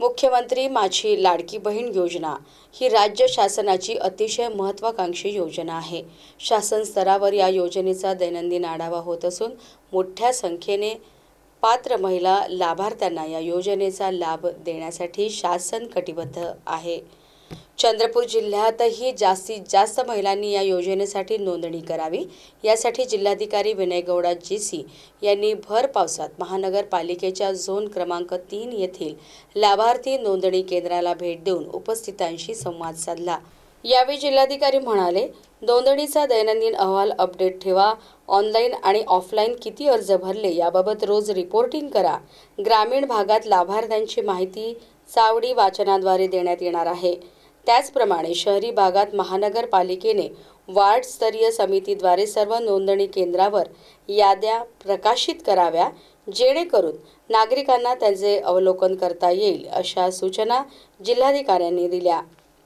मुख्यमंत्री माझी लाडकी बहीण योजना ही राज्य शासनाची अतिशय महत्त्वाकांक्षी योजना आहे. शासन स्तरावर या योजनेचा दैनंदिन आढावा होत असून मोठ्या संख्येने पात्र महिला लाभार्थ्यांना या योजनेचा लाभ देण्यासाठी शासन कटिबद्ध आहे. चंद्रपूर जिल्ह्यातही जास्तीत जास्त महिलांनी या योजनेसाठी नोंदणी करावी. यासाठी जिल्हाधिकारी विनय गौडा जी सी यांनी भर पावसात महानगरपालिकेच्या झोन क्रमांक तीन येथील लाभार्थी नोंदणी केंद्राला भेट देऊन उपस्थितांशी संवाद साधला. यावेळी जिल्हाधिकारी म्हणाले नोंदणीचा दैनंदिन अहवाल अपडेट ठेवा. ऑनलाईन आणि ऑफलाईन किती अर्ज भरले याबाबत रोज रिपोर्टिंग करा. ग्रामीण भागात लाभार्थ्यांची माहिती चावडी वाचनाद्वारे देण्यात येणार आहे. त्याचप्रमाणे शहरी भागात महानगरपालिकेने वार्डस्तरीय समितीद्वारे सर्व नोंदणी केंद्रावर याद्या प्रकाशित कराव्या जेणेकरून नागरिकांना त्यांचे अवलोकन करता येईल अशा सूचना जिल्हाधिकाऱ्यांनी दिल्या.